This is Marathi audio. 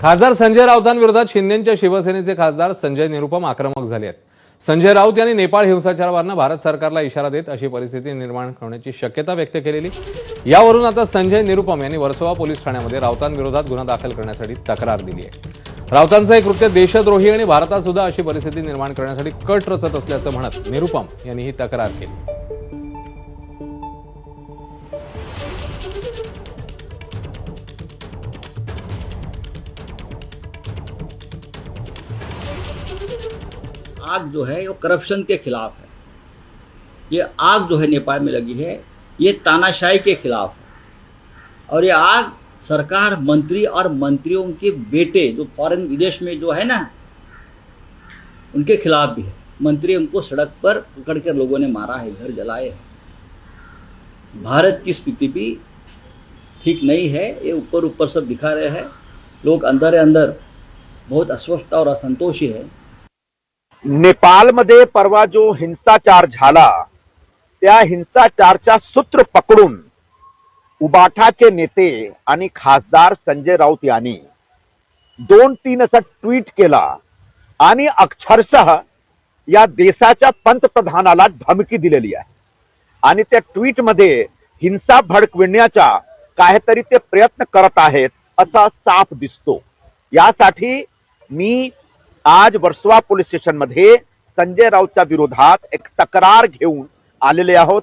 खासदार संजय राऊतांविरोधात शिंदेच्या शिवसेनेचे खासदार संजय निरुपम आक्रमक झाले आहेत. संजय राऊत यांनी नेपाळ हिंसाचारावरनं भारत सरकारला इशारा देत अशी परिस्थिती निर्माण होण्याची शक्यता व्यक्त केलेली. यावरून आता संजय निरुपम यांनी वर्सोवा पोलीस ठाण्यामध्ये राऊतांविरोधात गुन्हा दाखल करण्यासाठी तक्रार दिली आहे. राऊतांचं हे कृत्य देशद्रोही आणि भारतात सुद्धा अशी परिस्थिती निर्माण करण्यासाठी कट रचत असल्याचं म्हणत निरुपम यांनी ही तक्रार केली. आग जो है, वो करप्शन के खिलाफ है। ये आग जो है, नेपाल में लगी है, ये तानाशाही के खिलाफ है। और ये आग सरकार, मंत्री और मंत्रियों के बेटे, जो फॉरेन विदेश में जो है ना, उनके खिलाफ भी है। मंत्री उनको सड़क पर पकड़ कर लोगों ने मारा है, घर जलाए हैं। भारत की स्थिति भी ठीक नहीं है, ये ऊपर ऊपर सब दिखा रहे हैं। लोग अंदर अंदर बहुत अस्वस्थ और असंतोषी है। नेपाळमध्ये परवा जो हिंसाचार झाला त्या हिंसाचारच्या सूत्र पकडून उबाठाचे नेते आणि खासदार संजय राऊत यांनी दोन तीन असं ट्विट केला आणि अक्षरशः या देशाच्या पंतप्रधानाला धमकी दिलेली आहे. आणि त्या ट्विटमध्ये हिंसा भडकविण्याचा काहीतरी ते प्रयत्न करत आहेत असा साफ दिसतो. यासाठी मी आज वर्सोवा पोलीस स्टेशनमध्ये संजय राऊतच्या विरोधात एक तक्रार घेऊन आलेले आहोत.